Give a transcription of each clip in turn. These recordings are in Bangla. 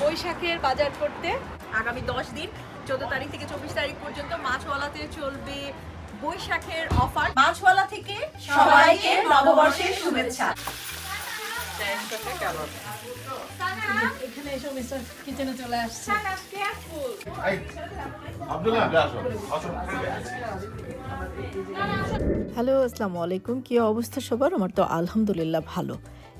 বৈশাখের বাজার করতে। আগামী দশ দিন চোদ্দ তারিখ থেকে চব্বিশ তারিখ পর্যন্ত মাছওয়ালাতে চলবে বৈশাখের অফার। মাছওয়ালা থেকে সবাইকে নববর্ষের শুভেচ্ছা। এখানে এসে মিস্টার কিচেনে চলে আসছে। এই, আব্দুল্লাহ আসো আসো। হ্যালো আসসালামু আলাইকুম। কি অবস্থা সবার? আমার তো আলহামদুলিল্লাহ ভালো।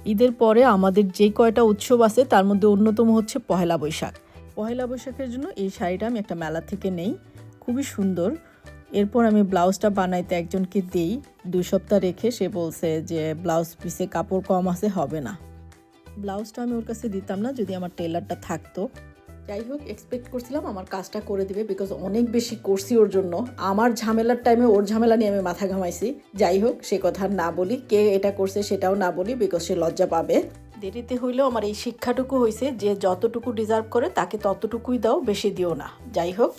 ঈদের পরে আমাদের যে কয়টা উৎসব আছে, তার মধ্যে অন্যতম হচ্ছে পহেলা বৈশাখ। পহেলা বৈশাখের জন্য এই শাড়িটা আমি একটা মেলা থেকে নেই, খুবই সুন্দর। এরপর আমি ব্লাউজটা বানাইতে একজনকে দিই, দুই সপ্তাহ রেখে সে বলছে যে, ব্লাউজ পিসে কাপড় কম আছে, হবে না। ব্লাউজটা আমি ওর কাছে দিতাম না, যদি আমার টেলারটা থাকতো। যাই হোক এক্সপেক্ট করছিলাম আমার কাজটা করে দিবে বিকজ অনেক বেশি করছি ওর জন্য। আমার ঝামেলার টাইমে ওর ঝামেলা নিয়ে আমি মাথা ঘামাইছি। যাই হোক, সে কথা না বলি, কে এটা করছে সেটাও না বলি বিকজ সে লজ্জা পাবে। দেরিতে হইলেও আমার এই শিক্ষাটুকু হয়েছে যে যতটুকু ডিজার্ভ করে তাকে ততটুকুই দাও, বেশি দিও না। যাই হোক,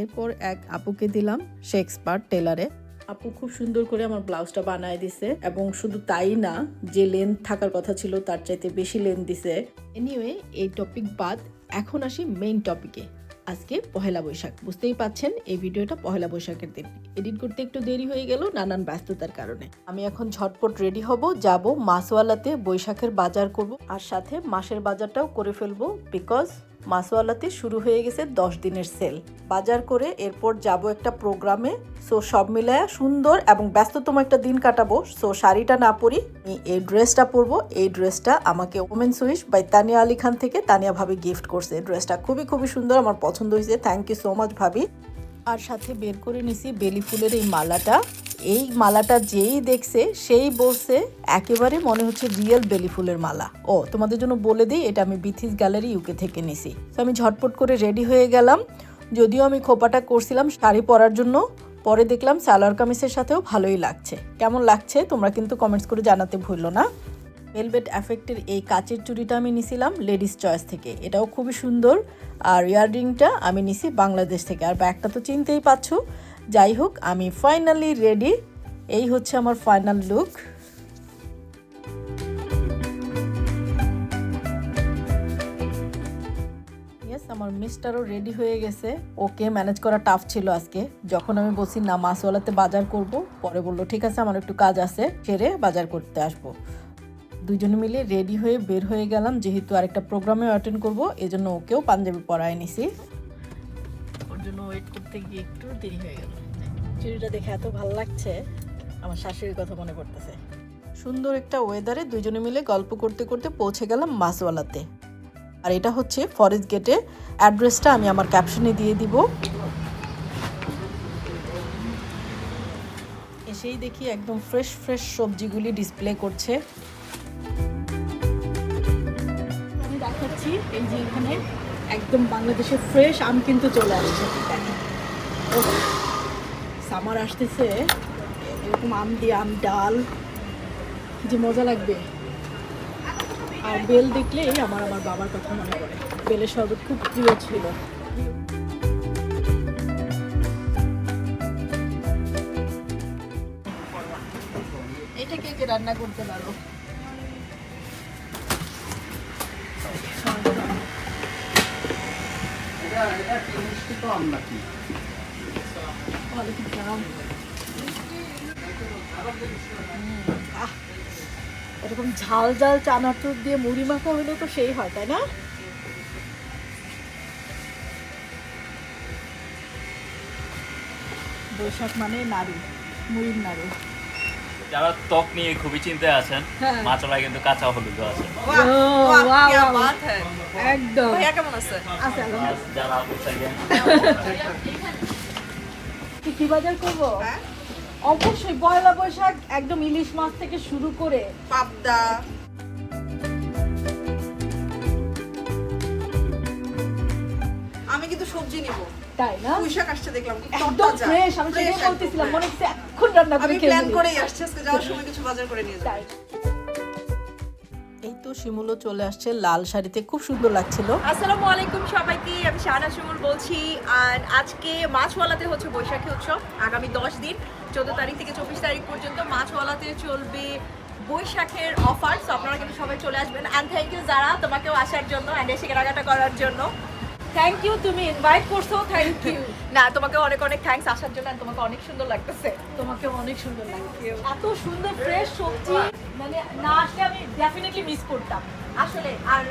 এরপর এক আপুকে দিলাম, সে এক্সপার্ট টেলারে আপু খুব সুন্দর করে আমার ব্লাউজটা বানায় দিছে এবং শুধু তাই না, যে লেন্থ থাকার কথা ছিল তার চাইতে বেশি লেন্থ দিছে। এনিওয়ে এই টপিক বাদ এখন আসি মেইন টপিকে আজকে পহেলা বৈশাখ, বুঝতেই পাচ্ছেন এই ভিডিওটা পহেলা বৈশাখের দিন। এডিট করতে একটু দেরি হয়ে গেল নানান ব্যস্ততার কারণে। আমি এখন ঝটপট রেডি হব, যাব মাসওয়ালাতে বৈশাখের বাজার করব, আর সাথে মাসের বাজারটাও করে ফেলব বিকজ মাসওয়ালাতে শুরু হয়ে গেছে দশ দিনের সেল। বাজার করে এরপর যাব একটা প্রোগ্রামে। সো সব মিলায়া সুন্দর এবং ব্যস্ততম একটা দিন কাটাবো। সো শাড়িটা না পরি এই ড্রেসটা পরবো। এই ড্রেসটা আমাকে women wish by Tania Ali Khan থেকে তানিয়া ভাবি গিফট করছে। ড্রেসটা খুবই খুবই সুন্দর, আমার পছন্দ হয়েছে। থ্যাংক ইউ সো মাচ ভাবি। আর সাথে বের করে নিছি বেলি ফুলের এই মালাটা। এই মালাটা যেই দেখছে, সেই বলছে, একেবারে মনে হচ্ছে রিয়েল বেলি ফুলের মালা। ও, তোমাদের জন্য বলে দিই, এটা আমি বিথিস গ্যালারি ইউকে থেকে নিছি। তো আমি ঝটপট করে রেডি হয়ে গেলাম। যদিও আমি খোপাটা করছিলাম শাড়ি পরার জন্য, পরে দেখলাম সালোয়ার কামিজের সাথেও ভালোই লাগছে। কেমন লাগছে তোমরা কিন্তু কমেন্টস করে জানাতে ভুললো না। ভেলভেট এফেক্টের এই কাচের চুড়িটা আমি নিছিলাম লেডিস চয়েস থেকে। এটাও খুবই সুন্দর। আর ইয়াররিংটা আমি নিছি বাংলাদেশ থেকে। আর ব্যাগটা তো চিনতেই পাচ্ছ যাই হোক আমি ফাইনালি রেডি এই হচ্ছে আমার ফাইনাল লুক আমার মিস্টারও রেডি হয়ে গেছে। ওকে ম্যানেজ করা টাফ ছিল আজকে। যখন আমি বলছি, না মাসওয়ালাতে বাজার করব, পরে বলল, ঠিক আছে, আমার একটু কাজ আছে, সেরে বাজার করতে আসব। দুজনে মিলে রেডি হয়ে বের হয়ে গেলাম। যেহেতু আরেকটা প্রোগ্রামে অ্যাটেন্ড করব, এজন্য ওকেও পাঞ্জাবি পরায় নিছি। জন্য ওয়েট করতে গিয়ে একটু দেরি হয়ে গেল। চুড়িটা দেখে এত ভালো লাগছে আমার শাশুড়ির কথা মনে পড়তেছে। সুন্দর একটা ওয়েদারে দুজনে মিলে গল্প করতে করতে পৌঁছে গেলাম মাসওয়ালাতে আর এটা হচ্ছে ফরেস্ট গেটে অ্যাড্রেসটা আমি আমার ক্যাপশনে দিয়ে দিব। এসেই দেখি একদম ফ্রেশ ফ্রেশ সবজিগুলি ডিসপ্লে করছে। আমি দেখাচ্ছি এই যে এখানে একদম বাংলাদেশে ফ্রেশ আম কিন্তু চলে আসছে। সামার আসতেছে। এরকম আম দিয়ে আম, ডাল, যে মজা লাগবে। আর বেল দেখলেই আমার আমার বাবার কথা মনে পড়ে। বেলের শরবত খুব প্রিয় ছিল। এটা কে কে রান্না করতে পারো? আহ, এরকম ঝাল ঝাল চানাচুর দিয়ে মুড়ি মাখা হলে তো সেই হয় তাই না? বৈশাখ মানে নাড়ু মুড়ির নাড়ু। যারা ত্বক নিয়ে খুবই চিন্তায় আছেন হ্যাঁ। মাছলায় কিন্তু কাঁচা হলুদও আছে। হ্যাঁ। একদম। ভাইয়া কেমন আছে? যারা কি বাজার করব? হ্যাঁ। অবশ্যই পয়লা বৈশাখ একদম ইলিশ মাছ থেকে শুরু করে। পাবদা। আমি কিন্তু সবজি নিব। তাই না? পুঁই শাক আসছে দেখলাম একদম ফ্রেশ আমি সেটাই বলতেছিলাম। মনে হচ্ছে এখন রান্না করে আমি খেয়ে প্ল্যান করেই আসছি আজকে যাওয়ার সময় কিছু বাজার করে নিয়ে যাব। তাই। এই তো শিমুলও চলে আসছে লাল শাড়িতে খুব সুন্দর লাগছিল। আসসালামু আলাইকুম সবাইকে আমি শাহানা শিমুল বলছি আর আজকে মাছওয়ালাতে হচ্ছে বৈশাখী উৎসব আগামী দশ দিন চোদ্দ তারিখ থেকে চব্বিশ তারিখ পর্যন্ত মাছওয়ালাতে চলবে বৈশাখের অফার সো আপনারা কিন্তু সবাই চলে আসবেন। অ্যান্ড থ্যাংক ইউ যারা তোমাকেও আসার জন্য অ্যান্ড এসে কেনাকাটা করার জন্য। থ্যাংক ইউ তুমি ইনভাইট করছ থ্যাংক ইউ না তোমাকে অনেক অনেক থ্যাঙ্কস আসার জন্য তোমাকে অনেক সুন্দর লাগতেছে। তোমাকে অনেক সুন্দর লাগছে। এত সুন্দর ফ্রেশ সবজি মানে না আসলে আমি ডেফিনেটলি মিস করতাম। আসলে আর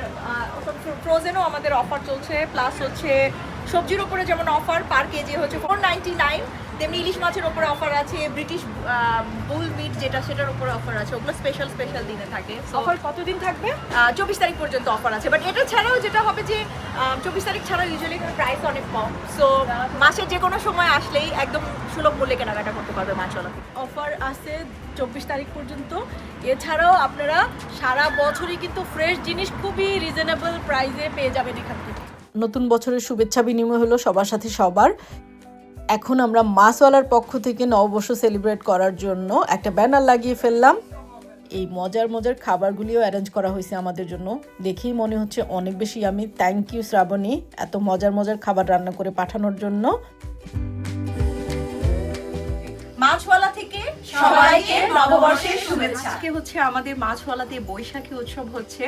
ফ্রোজেনও আমাদের অফার চলছে প্লাস হচ্ছে সবজির উপরে যেমন অফার পার কেজি হচ্ছে ফোর নাইনটি নাইন তেমনি ইলিশ মাছের উপরে অফার আছে ব্রিটিশ বুল মিট যেটা সেটার উপরে অফার আছে ওগুলো স্পেশাল স্পেশাল দিনে থাকে। অফার কতদিন থাকবে? চব্বিশ তারিখ পর্যন্ত অফার আছে। বাট এটা ছাড়াও যেটা হবে যে চব্বিশ তারিখ ছাড়াও ইউজুয়ালি প্রাইস অনেক কম। সো মাসের যে কোনো সময় আসলেই একদম সুলভ মূল্যে কেনাকাটা করতে পারবে মাছওয়ালা অফার আছে চব্বিশ তারিখ পর্যন্ত। এছাড়াও আপনারা সারা বছরই কিন্তু ফ্রেশ জিনিস খুবই রিজনেবল প্রাইসে পেয়ে যাবেন এখান থেকে। নতুন বছরের শুভেচ্ছা বিনিময় হলো সবার সাথে সবার। এখন আমরা মাসওয়ালার পক্ষ থেকে নববর্ষ সেলিব্রেট করার জন্য একটা ব্যানার লাগিয়ে ফেললাম। এই মজার মজার খাবারগুলিও অ্যারেঞ্জ করা হয়েছে আমাদের জন্য। দেখেই মনে হচ্ছে অনেক বেশি আমি থ্যাংক ইউ শ্রাবণী, এত মজার মজার খাবার রান্না করে পাঠানোর জন্য। মাছওয়ালা থেকে সবাইকে নববর্ষের শুভেচ্ছা। আজকে হচ্ছে আমাদের মাছওয়ালাতে বৈশাখী উৎসব হচ্ছে।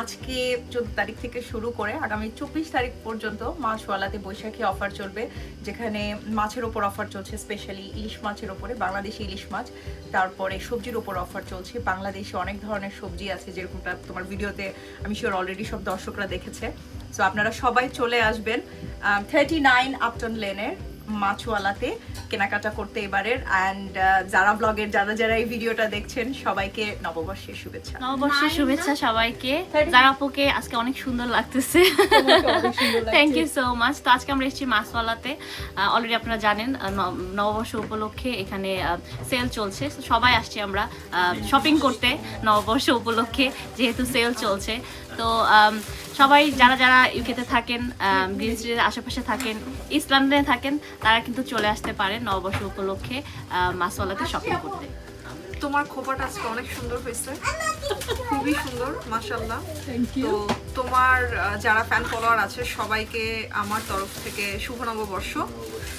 আজকে চোদ্দ তারিখ থেকে শুরু করে আগামী চব্বিশ তারিখ পর্যন্ত মাছওয়ালাতে বৈশাখী অফার চলবে, যেখানে মাছের ওপর অফার চলছে স্পেশালি ইলিশ মাছের ওপরে, বাংলাদেশি ইলিশ মাছ। তারপরে সবজির ওপর অফার চলছে। বাংলাদেশে অনেক ধরনের সবজি আছে যেরকমটা তোমার ভিডিওতে আমি শিওর অলরেডি সব দর্শকরা দেখেছে। সো আপনারা সবাই চলে আসবেন থার্টি নাইন আপটন লেনের মাছওয়ালাতে কেনাকাটা করতে এবারের। অ্যান্ড যারা ব্লগের যারা যারা এই ভিডিওটা দেখছেন সবাইকে নববর্ষের শুভেচ্ছা। নববর্ষের শুভেচ্ছা সবাইকে। জারাপুকে আজকে অনেক সুন্দর লাগতেছে। থ্যাংক ইউ সো মাচ তো আজকে আমরা এসেছি মাসওয়ালাতে অলরেডি আপনারা জানেন নববর্ষ উপলক্ষে এখানে সেল চলছে। সবাই আসছি আমরা শপিং করতে নববর্ষ উপলক্ষে যেহেতু সেল চলছে। তো আম, সবাই যারা যারা ইউকেতে থাকেন গ্রিন স্ট্রিটের আশেপাশে থাকেন ইস্ট লন্ডনে থাকেন তারা কিন্তু চলে আসতে পারেন নববর্ষ উপলক্ষে মাসওয়ালাতে শপিং করতে। তোমার খোপাটা আজকে অনেক সুন্দর হয়েছে। খুবই সুন্দর মাশাল্লাহ তো তোমার যারা ফ্যান ফলোয়ার আছে সবাইকে আমার তরফ থেকে শুভ নববর্ষ।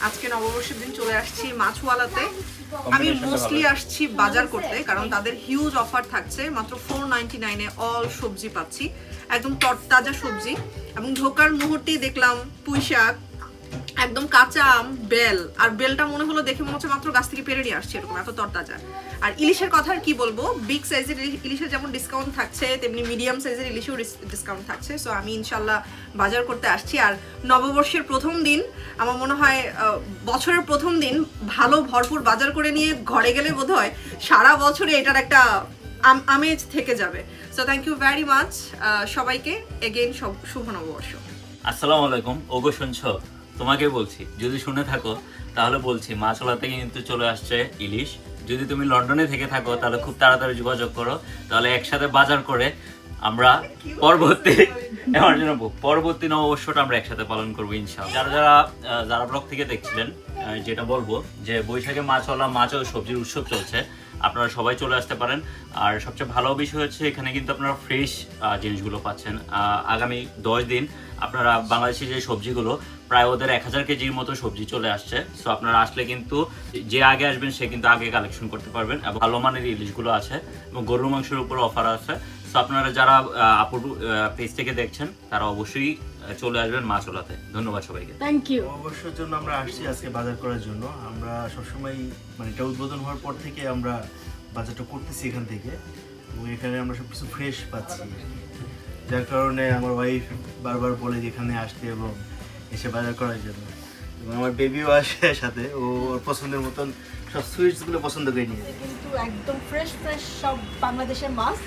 আজকে নববর্ষের দিন চলে আসছি মাছওয়ালাতে। আমি মোস্টলি আসছি বাজার করতে কারণ তাদের হিউজ অফার থাকছে মাত্র ফোর নাইনটি নাইনে অল সবজি পাচ্ছি একদম তাজা সবজি এবং ঢোকার মুহূর্তেই দেখলাম পুঁই শাক একদম কাঁচা আম, বেল। আর বেলটা মনে হলো দেখে মনে হচ্ছে মাত্র গাছ থেকে পেরে নিয়ে আসছে, এরকম এত তরতাজা। আর ইলিশের কথা আর কি বলব? বিগ সাইজের ইলিশের যেমন ডিসকাউন্ট থাকছে, তেমনি মিডিয়াম সাইজের ইলিশেও ডিসকাউন্ট থাকছে। সো আমি ইনশাল্লাহ বাজার করতে আসছি। আর নববর্ষের প্রথম দিন, আমার মনে হয় বছরের প্রথম দিন ভালো, ভরপুর বাজার করে নিয়ে ঘরে গেলে বোধ হয় সারা বছরে এটার একটা আম- আমেজ থেকে যাবে। So thank you very much সবাইকে। এগেইন শুভ নববর্ষ। আসসালামু আলাইকুম। ওগো শুনছো? তোমাকে বলছি যদি শুনে থাকো তাহলে বলছি মাছলা থেকে কিন্তু চলে আসছে ইলিশ। যদি তুমি লন্ডনে থেকে থাকো তাহলে খুব তাড়াতাড়ি যোগাযোগ করো। তাহলে একসাথে বাজার করে আমরা পরবর্তী আমার জন্য পরবর্তী নববর্ষটা আমরা একসাথে পালন করব ইনশাআল্লাহ। যারা যারা যারা ব্লগ থেকে দেখছিলেন যেটা বলব যে বৈশাখে মাছওয়ালা মাছ ও সবজির উৎসব চলছে আপনারা সবাই চলে আসতে পারেন। আর সবচেয়ে ভালো বিষয় হচ্ছে এখানে কিন্তু আপনারা ফ্রেশ জিনিসগুলো পাচ্ছেন। আগামী দশ দিন আপনারা বাংলাদেশি যে সবজিগুলো প্রায় ওদের এক হাজার কেজির মতো সবজি চলে আসছে। সো আপনারা আসলে কিন্তু যে আগে আসবেন সে কিন্তু আগে কালেকশন করতে পারবেন এবং ভালো মানের ইলিশগুলো আছে এবং গরুর মাংসের উপর অফার আছে। সো আপনারা যারা আপুর পেজ থেকে দেখছেন তারা অবশ্যই চলে আসবেন মাছওলাতে ধন্যবাদ সবাইকে। থ্যাংক ইউ অবশ্যর জন্য আমরা আসছি আজকে বাজার করার জন্য। আমরা সবসময় মানে এটা উদ্বোধন হওয়ার পর থেকে আমরা বাজারটা করতেছি এখান থেকে। এবং এখানে আমরা সব কিছু ফ্রেশ পাচ্ছি। যার কারণে আমার ওয়াইফ বারবার বলে যে এখানে আসতে এবং এসে বাজার করার জন্য। এবং আমার বেবিও আসে সাথে ও ওর পছন্দের মতন সব সুইটসগুলো পছন্দ করে নিয়ে। কিন্তু একদম ফ্রেশ ফ্রেশ সব বাংলাদেশের মাছ।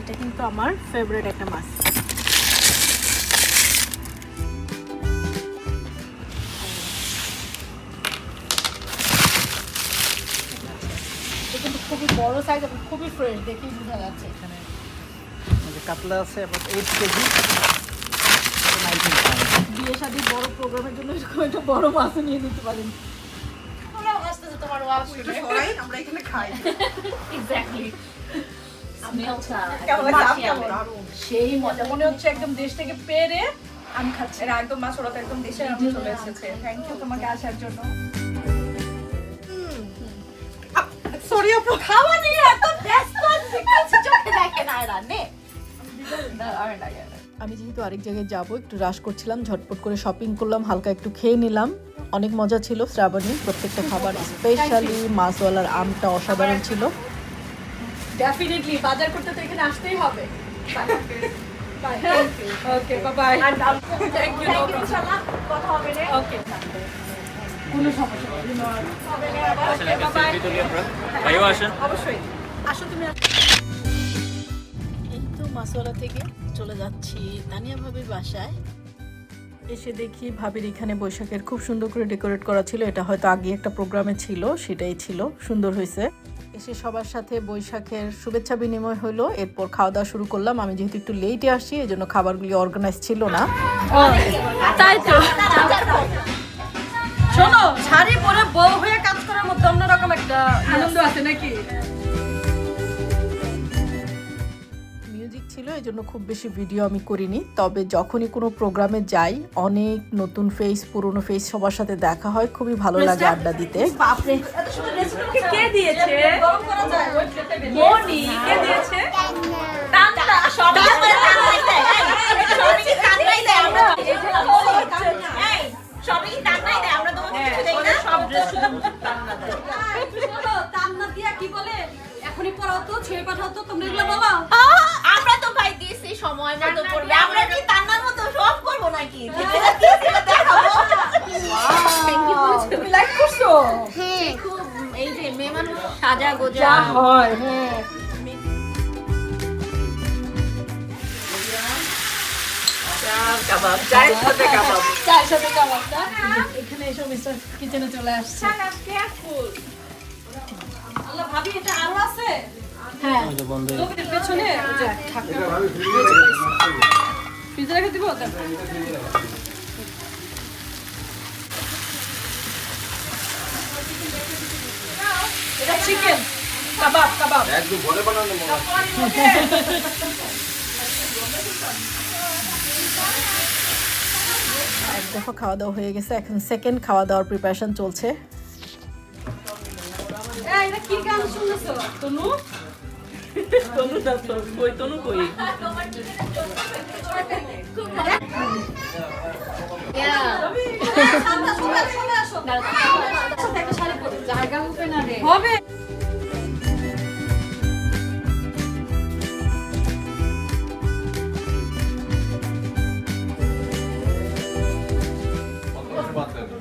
এটা কিন্তু আমার ফেভারিট একটা মাছ। বড় সাইজ খুবই ফ্রেশ দেখেই বোঝা যাচ্ছে এখানে। কাতলা আছে এইট কেজি। বিয়ে শাদী বড় প্রোগ্রামের জন্য এরকম একটা বড় মাছও নিয়ে নিতে পারেন। আমরা এখানে খাই। এক্স্যাক্টলি? সেই মজা মনে হচ্ছে একদম দেশ থেকে পেরে আমি খাচ্ছি। এরা একদম মাছওয়ালাতে একদম দেশে চলে এসেছে। থ্যাংক ইউ তোমাকে আসার জন্য। সরি আপু খাওয়া নিয়ে এত ব্যস্ত আছি চোখে দেখে না এরা নে। আমি যেহেতু আরেক জায়গায় যাব একটু রাশ করছিলাম ঝটপট করে শপিং করলাম হালকা একটু খেয়ে নিলাম। অনেক মজা ছিল শ্রাবণী প্রত্যেকটা খাবার স্পেশালি মাছওয়ালার আমটা অসাধারণ ছিল। ডেফিনেটলি বাজার করতে তো এখানে আসতেই হবে। ওকে বাই Thank you, ইনশাআল্লাহ, কথা হবে ওকে অবশ্যই। আসো তুমি এই তো মাছওয়ালা থেকে চলে যাচ্ছি তানিয়া ভাবির বাসায়। এসে দেখি ভাবির এখানে বৈশাখের খুব সুন্দর করে ডেকোরেট করা ছিল। এটা হয়তো আগে একটা প্রোগ্রামে ছিল সেটাই ছিল। সুন্দর হয়েছে। এসে সবার সাথে বৈশাখের শুভেচ্ছা বিনিময় হলো। এরপর খাওয়া দাওয়া শুরু করলাম। আমি যেহেতু একটু লেটে আসছি এই জন্য খাবারগুলি অর্গানাইজ ছিল না। তাই তো। শোনো শাড়ি পরে বউ হয়ে কাজ করার মধ্যে অন্যরকম একটা আনন্দ আছে নাকি? মিউজিক ছিল এই জন্য খুব বেশি ভিডিও আমি করিনি। তবে যখনই কোনো প্রোগ্রামে যাই অনেক নতুন ফেস পুরনো ফেস সবার সাথে দেখা হয় খুবই ভালো লাগে আড্ডা দিতে। কে কে দিয়েছে? সাজা গোজা। হয় হ্যাঁ। এখানে এসে মিস্টার কিচেনে চলে আসছে। আল্লাহ ভাবি এটা আরও আছে? হ্যাঁ। লোকের পেছনে ওই যে ঢাকনা ফ্রিজে রেখে দিব তারপর এটা চিকেন কাবাব কাবাব একদম ঘরে বানানো। এক দফা খাওয়া দাওয়া হয়ে গেছে এখন সেকেন্ড খাওয়া দাওয়ার প্রিপারেশন চলছে। এই, হবে।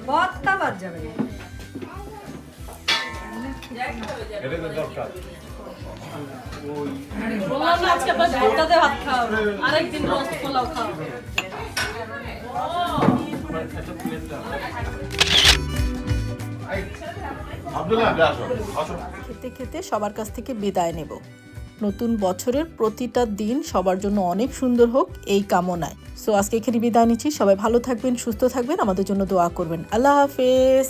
ভর্তা বাদ যাবে এটা তো দরকার বললাম না আজকে আপনার ভর্তাতে ভাত খাও আরেকদিন রোস্ট পোলাও খাও এই, আব্দুল্লাহ আসো আসো খেতে খেতে সবার কাছ থেকে বিদায় নেব। নতুন বছরের প্রতিটা দিন সবার জন্য অনেক সুন্দর হোক এই কামনায়। সো আজকে এখানে বিদায় নিচ্ছি। সবাই ভালো থাকবেন, সুস্থ থাকবেন। আমাদের জন্য দোয়া করবেন। আল্লাহ হাফেজ।